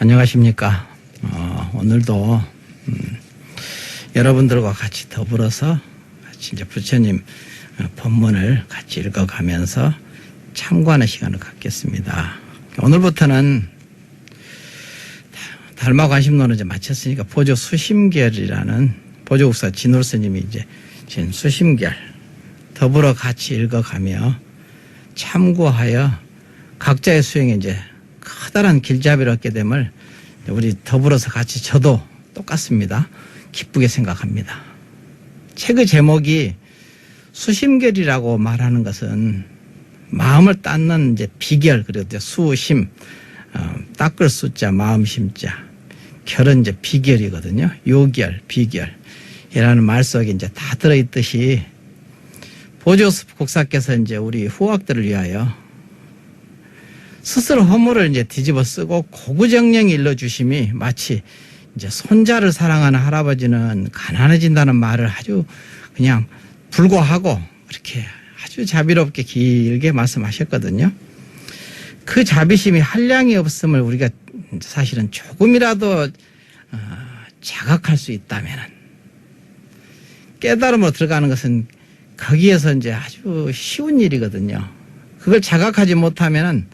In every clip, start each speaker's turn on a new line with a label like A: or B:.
A: 안녕하십니까. 어, 오늘도 음, 여러분들과 같이 더불어서 같이 이제 부처님 어, 법문을 같이 읽어가면서 참고하는 시간을 갖겠습니다. 오늘부터는 달마 관심론을 이제 마쳤으니까 보조 수심결이라는 보조국사 진홀 스님이 이제 진 수심결 더불어 같이 읽어가며 참고하여 각자의 수행에 이제 커다란 길잡이를 얻게 됨을 우리 더불어서 같이 저도 똑같습니다. 기쁘게 생각합니다. 책의 제목이 수심결이라고 말하는 것은 마음을 닦는 이제 비결 그리고 이제 수심 어, 닦을 숫자 마음 심자 결은 이제 비결이거든요. 요결 비결이라는 말 속에 이제 다 들어있듯이 보조 국사께서 이제 우리 후학들을 위하여 스스로 허물을 이제 뒤집어 쓰고 고구정령 일러 주심이 마치 이제 손자를 사랑하는 할아버지는 가난해진다는 말을 아주 그냥 불고하고 그렇게 아주 자비롭게 길게 말씀하셨거든요. 그 자비심이 한량이 없음을 우리가 사실은 조금이라도 어, 자각할 수 있다면은 깨달음으로 들어가는 것은 거기에서 이제 아주 쉬운 일이거든요. 그걸 자각하지 못하면은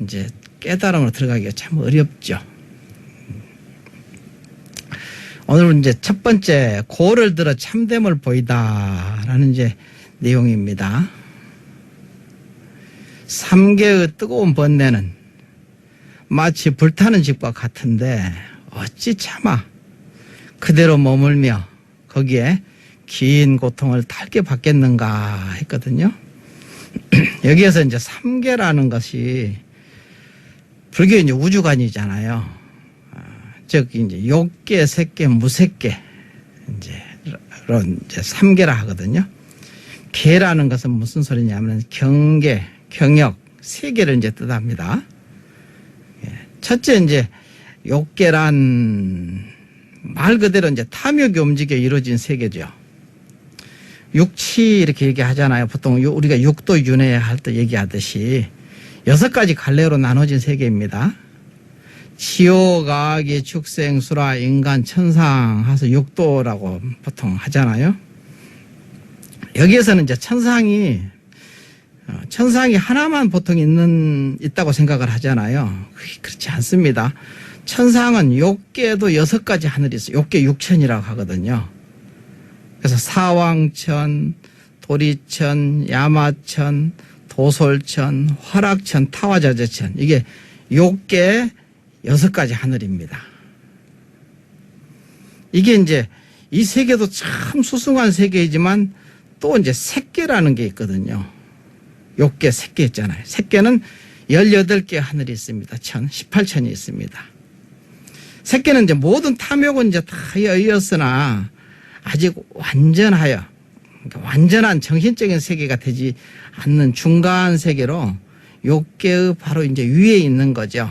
A: 이제 깨달음으로 들어가기가 참 어렵죠. 오늘 이제 첫 번째 고를 들어 참됨을 보이다라는 이제 내용입니다. 삼계의 뜨거운 번뇌는 마치 불타는 집과 같은데 어찌 참아 그대로 머물며 거기에 긴 고통을 달게 받겠는가 했거든요. 여기에서 이제 삼계라는 것이 불교 이제 우주관이잖아요. 아, 즉 이제 욕계, 색계, 무색계 이제 런 이제 삼계라 하거든요. 계라는 것은 무슨 소리냐면 경계, 경역, 세계를 이제 뜻합니다. 예. 첫째 이제 욕계란 말 그대로 이제 탐욕이 움직여 이루어진 세계죠. 육치 이렇게 얘기하잖아요. 보통 요- 우리가 육도 윤회 할 때 얘기하듯이 여섯 가지 갈래로 나눠진 세계입니다. 지옥, 악의 축생, 수라, 인간, 천상 해서 육도라고 보통 하잖아요. 여기에서는 이제 천상이 어, 천상이 하나만 보통 있는 있다고 생각을 하잖아요. 그렇지 않습니다. 천상은 욕계도 여섯 가지 하늘이 있어요. 욕계 육천이라고 하거든요. 그래서 사왕천, 도리천, 야마천, 도솔천, 화락천, 타화자재천 이게 욕계 여섯 가지 하늘입니다. 이게 이제 이 세계도 참 수승한 세계이지만 또 이제 색계라는 게 있거든요. 욕계 색계 있잖아요. 색계는 18개 하늘이 있습니다. 천, 18천이 있습니다. 색계는 이제 모든 탐욕은 이제 다 이었으나 아직 완전하여 그러니까 완전한 정신적인 세계가 되지 않는 중간 세계로 욕계의 바로 이제 위에 있는 거죠.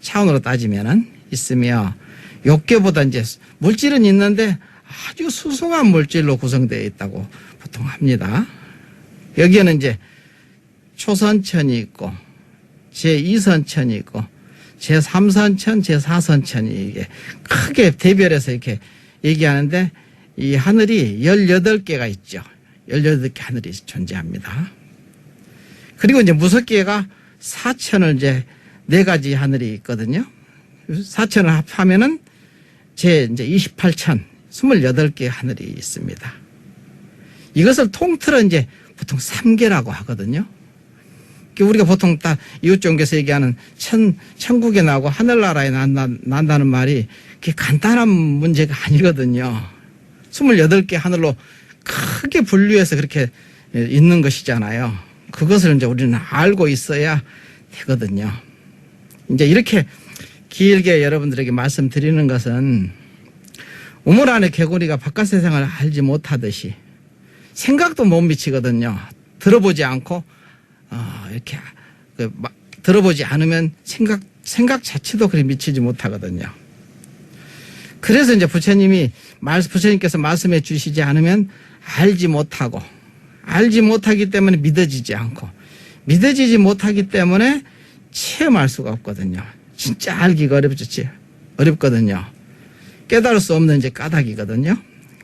A: 차원으로 따지면은 있으며 욕계보다 이제 물질은 있는데 아주 수송한 물질로 구성되어 있다고 보통 합니다. 여기에는 이제 초선천이 있고 제2선천이 있고 제3선천, 제4선천이 이게 크게 대별해서 이렇게 얘기하는데 이 하늘이 18개가 있죠. 18개 하늘이 존재합니다. 그리고 이제 무섭게가 사천을 이제 네 가지 하늘이 있거든요. 사천을 합하면은 제 이제 28천, 28개 하늘이 있습니다. 이것을 통틀어 이제 보통 삼계라고 하거든요. 그 우리가 보통 딱 이웃 종교에서 얘기하는 천, 천국에 나고 하늘나라에 난다, 난다는 말이 그게 간단한 문제가 아니거든요. 28개 하늘로 크게 분류해서 그렇게 있는 것이잖아요. 그것을 이제 우리는 알고 있어야 되거든요. 이제 이렇게 길게 여러분들에게 말씀드리는 것은 우물 안에 개구리가 바깥 세상을 알지 못하듯이 생각도 못 미치거든요. 들어보지 않고 어, 이렇게 그 마- 들어보지 않으면 생각 생각 자체도 그리 미치지 못하거든요. 그래서 이제 부처님이 말 부처님께서 말씀해 주시지 않으면 알지 못하고 알지 못하기 때문에 믿어지지 않고 믿어지지 못하기 때문에 체험할 수가 없거든요. 진짜 알기가 어렵지 어렵거든요. 깨달을 수 없는 이제 까닭이거든요.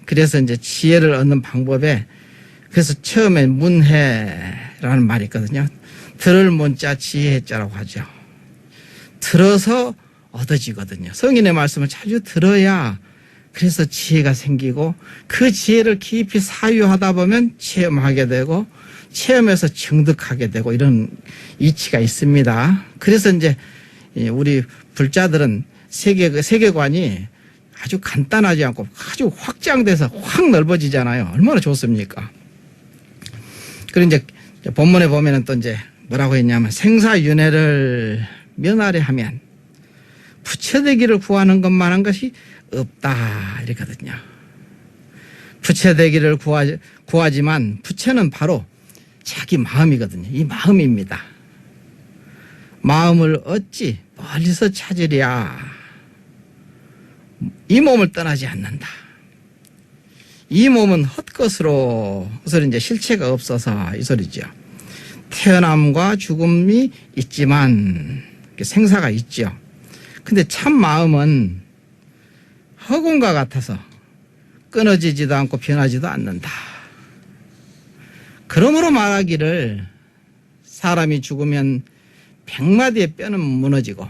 A: 그래서 이제 지혜를 얻는 방법에 그래서 처음에 문해라는 말이 있거든요. 들을 문자 지혜자라고 하죠. 들어서 얻어지거든요. 성인의 말씀을 자주 들어야 그래서 지혜가 생기고 그 지혜를 깊이 사유하다 보면 체험하게 되고 체험해서 증득하게 되고 이런 이치가 있습니다. 그래서 이제 이 우리 불자들은 세계 세계관이 아주 간단하지 않고 아주 확장돼서 확 넓어지잖아요. 얼마나 좋습니까? 그리고 이제 본문에 보면은 또 이제 뭐라고 했냐면 생사윤회를 면하려 하면 부처되기를 구하는 것만한 것이 없다 이렇거든요. 부처되기를 구하, 구하지만 부처는 바로 자기 마음이거든요. 이 마음입니다. 마음을 어찌 멀리서 찾으랴. 이 몸을 떠나지 않는다. 이 몸은 헛것으로 그 소리 이제 실체가 없어서 이 소리죠. 태어남과 죽음이 있지만 생사가 있죠. 근데 참 마음은 허공과 같아서 끊어지지도 않고 변하지도 않는다. 그러므로 말하기를 사람이 죽으면 백마디의 뼈는 무너지고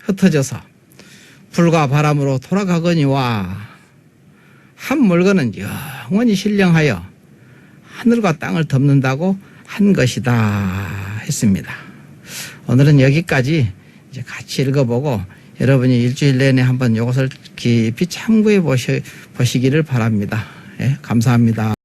A: 흩어져서 불과 바람으로 돌아가거니와 한 물건은 영원히 신령하여 하늘과 땅을 덮는다고 한 것이다 했습니다. 오늘은 여기까지 이제 같이 읽어보고 여러분이 일주일 내내 한번 이것을 깊이 참고해 보시, 보시기를 바랍니다. 예, 감사합니다.